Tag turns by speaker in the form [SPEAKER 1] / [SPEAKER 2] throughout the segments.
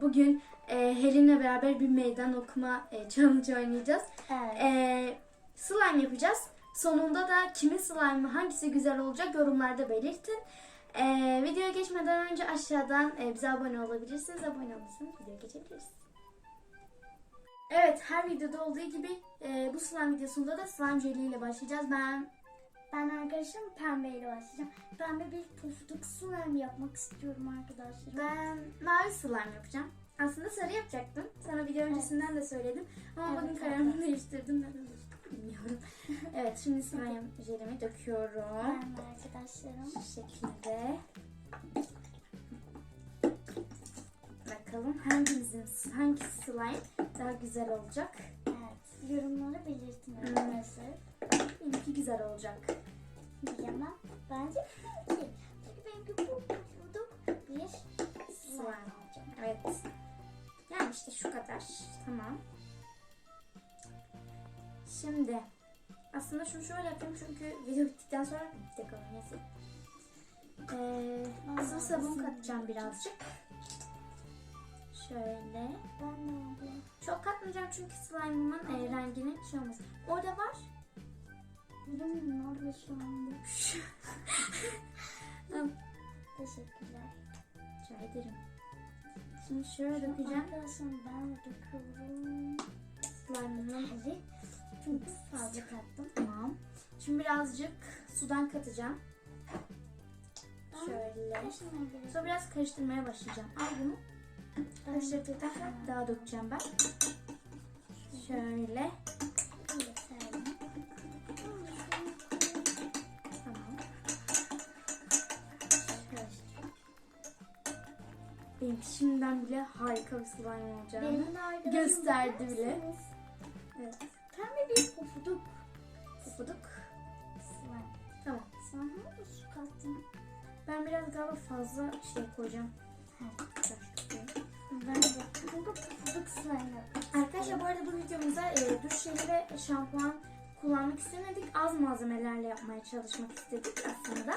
[SPEAKER 1] Bugün e, Helin'le beraber bir meydan okuma e, challenge oynayacağız.
[SPEAKER 2] Evet.
[SPEAKER 1] E, slime yapacağız. Sonunda da kimin slime'ı hangisi güzel olacak yorumlarda belirtin. E, videoya geçmeden önce aşağıdan e, bize abone olabilirsiniz. Abone olursanız videoya geçebiliriz. Evet her videoda olduğu gibi e, bu slime videosunda da slime jelly ile başlayacağız. Ben
[SPEAKER 2] Ben arkadaşım pembeyle başlayacağım. Pembe bir pufuduk slime yapmak istiyorum arkadaşlar.
[SPEAKER 1] Ben mavi slime yapacağım. Aslında sarı yapacaktım. Sana video öncesinden de söyledim. Ama
[SPEAKER 2] Evet,
[SPEAKER 1] bugün
[SPEAKER 2] evet.
[SPEAKER 1] kararımı değiştirdim. Neden bilmiyorum. evet şimdi slime jelimi döküyorum.
[SPEAKER 2] Ben de arkadaşlarım.
[SPEAKER 1] Şu şekilde. Bakalım hangimizin hangisi slime daha güzel olacak.
[SPEAKER 2] Evet. Yorumlara belirtin
[SPEAKER 1] Hmm. Benimki güzel olacak.
[SPEAKER 2] Bilemem. Bence benimki. Çünkü benimki bu pufuduk bir slime olacak.
[SPEAKER 1] Evet. Yani işte şu kadar. Tamam. Şimdi aslında şunu şöyle yapayım çünkü video bittikten sonra bir dakika neyse. Ee, sıvı sabun katacağım birazcık. Şöyle.
[SPEAKER 2] Ben ne yapayım?
[SPEAKER 1] Çok katmayacağım çünkü slime'ımın e, rengini şey olmaz. Orada var.
[SPEAKER 2] Benim nerede şu anda? Teşekkürler.
[SPEAKER 1] Rica ederim. Şimdi şöyle dökeceğim.
[SPEAKER 2] Arkadaşlar ben döküyorum.
[SPEAKER 1] Slime'ımın
[SPEAKER 2] Evet. Çünkü fazla kattım.
[SPEAKER 1] Tamam. Şimdi birazcık sudan katacağım. Şöyle. Sonra biraz karıştırmaya başlayacağım. Al bunu. Karıştırdıktan daha dökeceğim ben. Şöyle. Benim şimdiden bile harika bir slime olacağını.
[SPEAKER 2] Benim
[SPEAKER 1] gösterdi bile. Evet.
[SPEAKER 2] Pembe bir pufuduk.
[SPEAKER 1] Pufuduk.
[SPEAKER 2] Slime.
[SPEAKER 1] Tamam.
[SPEAKER 2] Sana da su kattım.
[SPEAKER 1] Ben biraz galiba fazla şey koyacağım.
[SPEAKER 2] Ben de çünkü pufuduk slime
[SPEAKER 1] Arkadaşlar bu arada bu videomuzda e, duş jeli ve şampuan kullanmak istemedik. Az malzemelerle yapmaya çalışmak istedik aslında.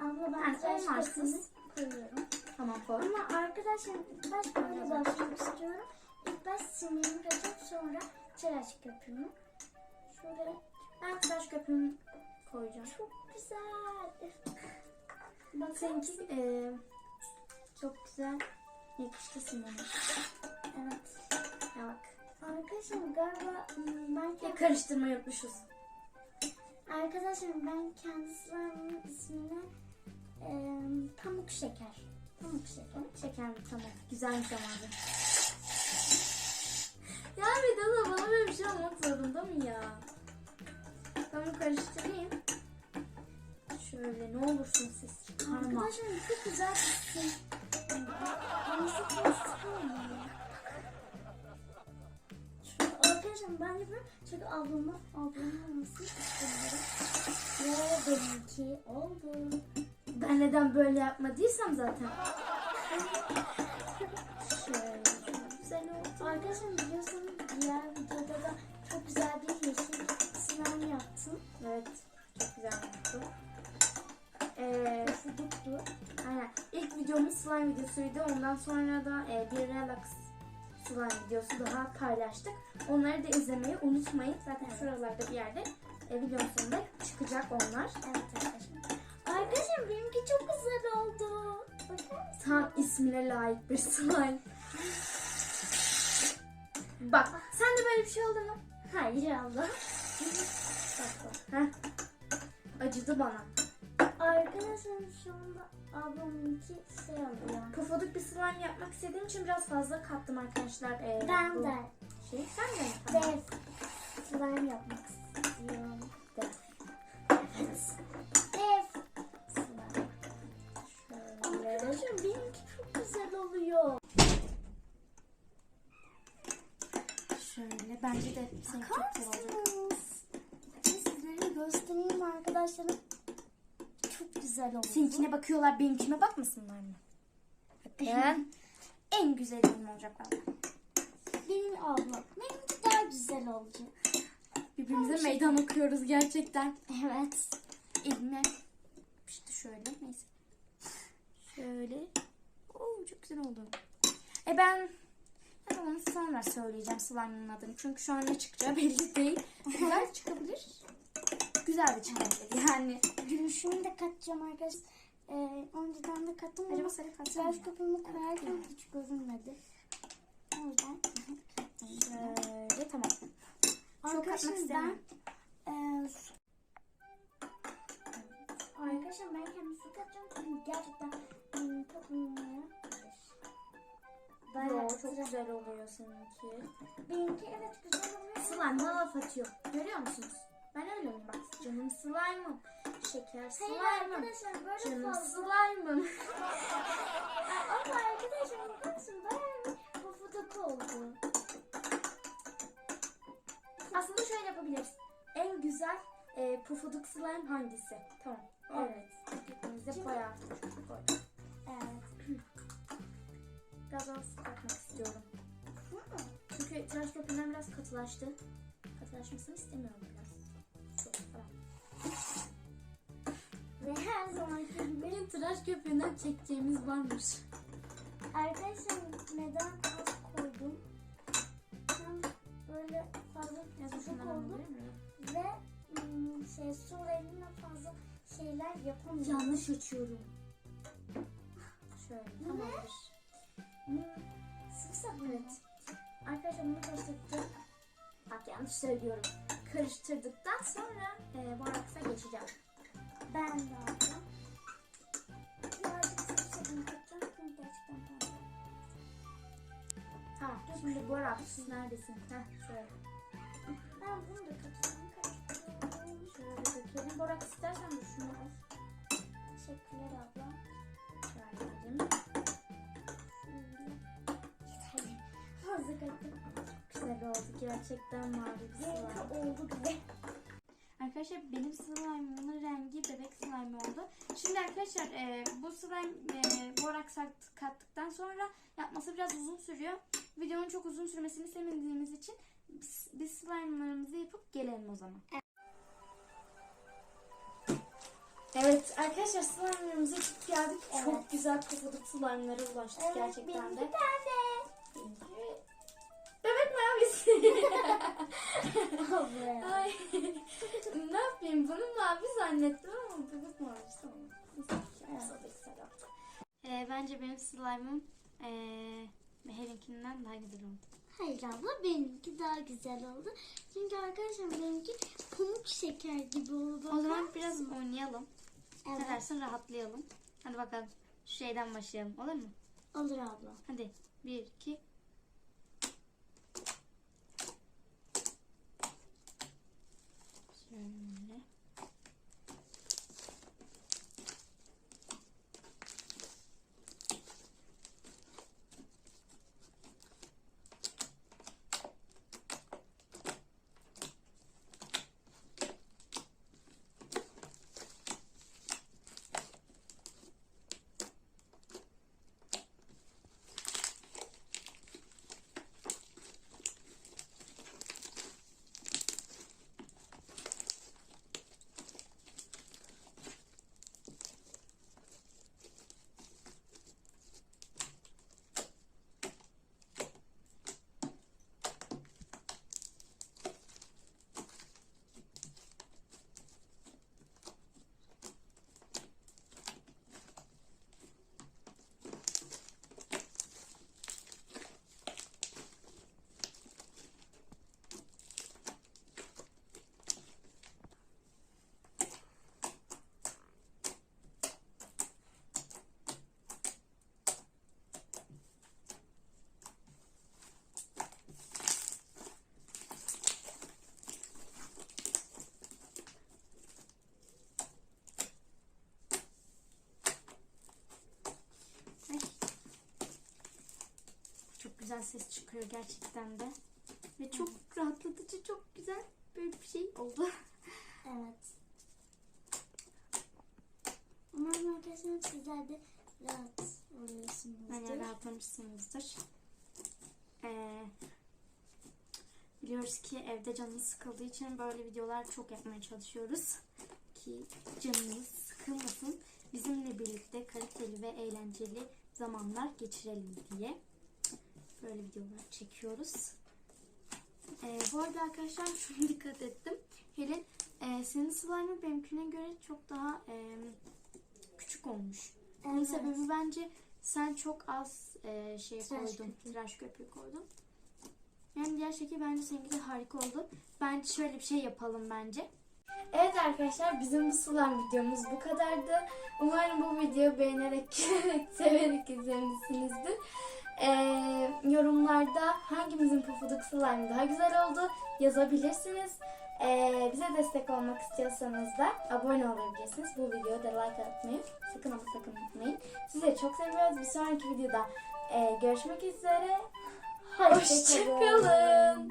[SPEAKER 2] Abla ben
[SPEAKER 1] Yani olmazsız.
[SPEAKER 2] koyuyorum.
[SPEAKER 1] Tamam koy.
[SPEAKER 2] Ama arkadaşlar ilk baş böyle başlamak istiyorum. İlk baş sinirimi katıp sonra tıraş köpüğümü. Şöyle
[SPEAKER 1] Ben tıraş köpüğümü koyacağım.
[SPEAKER 2] çok güzel. Bakın
[SPEAKER 1] Seninki e, çok güzel yakıştı sinirime.
[SPEAKER 2] Evet.
[SPEAKER 1] Ya bak.
[SPEAKER 2] Arkadaşlar galiba hmm, ben
[SPEAKER 1] Ya
[SPEAKER 2] kendi,
[SPEAKER 1] karıştırmayı unutmuşuz.
[SPEAKER 2] arkadaşlar ben kendi slime'ın ismini e, pamuk şeker. Pamuk şeker.
[SPEAKER 1] Şeker mi? Tamam. Güzelmiş ama adı. Ya bir de bana böyle bir şey olmak zorunda mı ya? Tamam karıştırayım. Şöyle ne olursun siz çıkarma.
[SPEAKER 2] Arkadaşlar çok güzel bir şey. Şu- Arkadaşlar ben yapıyorum çünkü ablama ablama olmasını istiyorum. Ve benimki oldu.
[SPEAKER 1] Ben neden böyle yapmadıysam zaten. Şöyle güzel oldu.
[SPEAKER 2] Arkadaşlar biliyorsunuz diğer videoda da çok güzel bir yeşil slime yaptım.
[SPEAKER 1] Evet. Çok güzel oldu. Ee,
[SPEAKER 2] Ufuduktu.
[SPEAKER 1] aynen. İlk videomuz slime videosuydu. Ondan sonra da e, bir relax slime videosu daha paylaştık. Onları da izlemeyi unutmayın. Zaten şuralarda bir yerde e, videonun sonunda çıkacak onlar.
[SPEAKER 2] Evet arkadaşlar. Arkadaşlar benimki çok güzel oldu. Bakar?
[SPEAKER 1] Tam ismine layık bir slime. Bak sen de böyle bir şey oldu mu?
[SPEAKER 2] Hayır abla.
[SPEAKER 1] Bak bak. Heh. Acıdı bana.
[SPEAKER 2] Arkadaşlar şu anda ablamınki şey oluyor.
[SPEAKER 1] Pufuduk bir slime yapmak istediğim için biraz fazla kattım arkadaşlar. Ee,
[SPEAKER 2] Ben
[SPEAKER 1] bu
[SPEAKER 2] de
[SPEAKER 1] Şey, sen de mi?
[SPEAKER 2] Dev slime yapmak istiyorum. Arkadaşlar benimki çok güzel oluyor.
[SPEAKER 1] Şöyle. Bence de senin çok güzel olacak.
[SPEAKER 2] Sizlere göstereyim arkadaşlarım. Çok güzel oldu.
[SPEAKER 1] Seninkine bakıyorlar, benimkine bakmasınlar mı? Bakın. en güzel benim olacak valla.
[SPEAKER 2] Benim ablam. Benimki daha güzel olacak.
[SPEAKER 1] Birbirimize meydan okuyoruz gerçekten.
[SPEAKER 2] Evet.
[SPEAKER 1] Elime yapıştı şöyle. Neyse. Şöyle. Oo, çok güzel oldu. E ben ben onu sonra söyleyeceğim slime'ın adını. Çünkü şu an ne çıkacağı belli değil. Güzel çıkabilir. Güzel de çıkabilir. Yani
[SPEAKER 2] Gülüşümü de katacağım arkadaşlar. Ee, önceden de kattım ama
[SPEAKER 1] acaba sarı
[SPEAKER 2] tıraş
[SPEAKER 1] mı?
[SPEAKER 2] köpüğümü koyarken hiç görünmedi. O yüzden
[SPEAKER 1] Şöyle tamam.
[SPEAKER 2] Arkadaşlar ben e, su- Arkadaşlar ben kendim su katacağım gerçekten ım, çok ünlü.
[SPEAKER 1] Yo, çok güzel oluyor seninki.
[SPEAKER 2] Benimki evet güzel oluyor.
[SPEAKER 1] Slime laf atıyor. Görüyor musunuz? Ben öyle miyim bak. Canım slime'ım. Şeker
[SPEAKER 2] Hayır
[SPEAKER 1] slime'ım.
[SPEAKER 2] arkadaşlar böyle
[SPEAKER 1] Canım
[SPEAKER 2] fazla.
[SPEAKER 1] slime'ım.
[SPEAKER 2] Ama arkadaşlar bakar mısın böyle bir pofuduk oldu.
[SPEAKER 1] Aslında şöyle yapabiliriz. En güzel e, pufuduk slime hangisi? Tamam. Evet. Hepimize bayağı çok koydum.
[SPEAKER 2] Evet.
[SPEAKER 1] Biraz daha su katmak istiyorum.
[SPEAKER 2] Hı.
[SPEAKER 1] Çünkü tıraş köpüğünden biraz katılaştı. Katılaşmasını istemiyorum biraz. Çok falan.
[SPEAKER 2] Ve her zamanki
[SPEAKER 1] Benim tıraş köpüğünden çekeceğimiz varmış.
[SPEAKER 2] arkadaşlar neden az koydum? Hem böyle fazla
[SPEAKER 1] şundan
[SPEAKER 2] oldu ve şey sularıyla fazla şeyler yapamıyorum.
[SPEAKER 1] Yanlış açıyorum. Şöyle tamamdır.
[SPEAKER 2] Sıvı?
[SPEAKER 1] Evet. Arkadaşlar bunu karıştırdık. Bak yanlış söylüyorum. Karıştırdıktan sonra e, boraksa geçeceğim.
[SPEAKER 2] Ben de aldım. Birazcık sıvı sabun katacağım çünkü gerçekten fazla.
[SPEAKER 1] Tamam. Şimdi boraks neredesin? Heh şöyle.
[SPEAKER 2] Ben bunu da katacağım. Karıştırıyorum.
[SPEAKER 1] Şöyle dökelim. Boraks istersen al.
[SPEAKER 2] Teşekkürler abla.
[SPEAKER 1] Şöyle.
[SPEAKER 2] Yeterli. Fazla kattım.
[SPEAKER 1] Güzel oldu. Gerçekten mavi bir slime.
[SPEAKER 2] Oldu bile.
[SPEAKER 1] Arkadaşlar benim slime'ımın rengi bebek slime oldu. Şimdi arkadaşlar e, bu slime e, boraks at- kattıktan sonra yapması biraz uzun sürüyor. Videonun çok uzun sürmesini istemediğimiz için biz, biz slime'larımızı yapıp gelelim o zaman. Evet arkadaşlar slime'larımızı yapıp geldik. Çok
[SPEAKER 2] Evet.
[SPEAKER 1] güzel pufuduk slime'lara ulaştık
[SPEAKER 2] Evet,
[SPEAKER 1] gerçekten de. Benimki Bebek mavisi.
[SPEAKER 2] Abla.
[SPEAKER 1] Ay ne yapayım bunu mavi zannettim ama bebek mavisi tamam. Ee, bence benim slime'ım ee, Meher'inkinden daha güzel oldu.
[SPEAKER 2] Hayır abla benimki daha güzel oldu. Çünkü arkadaşlar benimki pamuk şeker gibi oldu.
[SPEAKER 1] O zaman biraz oynayalım.
[SPEAKER 2] Evet.
[SPEAKER 1] dersin rahatlayalım. Hadi bakalım şu şeyden başlayalım olur mu?
[SPEAKER 2] Olur abla.
[SPEAKER 1] Hadi bir iki. Şöyle. Ay. Çok güzel ses çıkıyor gerçekten de. Ve çok rahatlatıcı, çok güzel böyle bir şey oldu.
[SPEAKER 2] Evet. Umarım arkadaşlar sizler de rahat oluyorsunuzdur.
[SPEAKER 1] Bence rahatlamışsınızdır. Ee, biliyoruz ki evde canınız sıkıldığı için böyle videolar çok yapmaya çalışıyoruz. Ki canınız sıkılmasın. Bizimle birlikte kaliteli ve eğlenceli zamanlar geçirelim diye. Böyle videolar çekiyoruz. Ee, bu arada arkadaşlar şunu dikkat ettim. Helin e, senin slime'ın benimkine göre çok daha e, küçük olmuş. Bunun
[SPEAKER 2] Evet.
[SPEAKER 1] sebebi bence sen çok az e, şey
[SPEAKER 2] Tıraş
[SPEAKER 1] koydun.
[SPEAKER 2] köpüğü.
[SPEAKER 1] Tıraş köpüğü koydun. Yani diğer şekil bence seninki de harika oldu. Bence şöyle bir şey yapalım bence. Evet arkadaşlar bizim bu slime videomuz bu kadardı. Umarım bu videoyu beğenerek, severek izlemişsinizdir. Ee, yorumlarda hangimizin pufuduk slime daha güzel oldu yazabilirsiniz. Ee, bize destek olmak istiyorsanız da abone olabilirsiniz. Bu videoya da like atmayı sakın ama sakın unutmayın. Sizi çok seviyoruz. Bir sonraki videoda e, görüşmek üzere.
[SPEAKER 2] Hoşçakalın.
[SPEAKER 1] Hoşçakalın.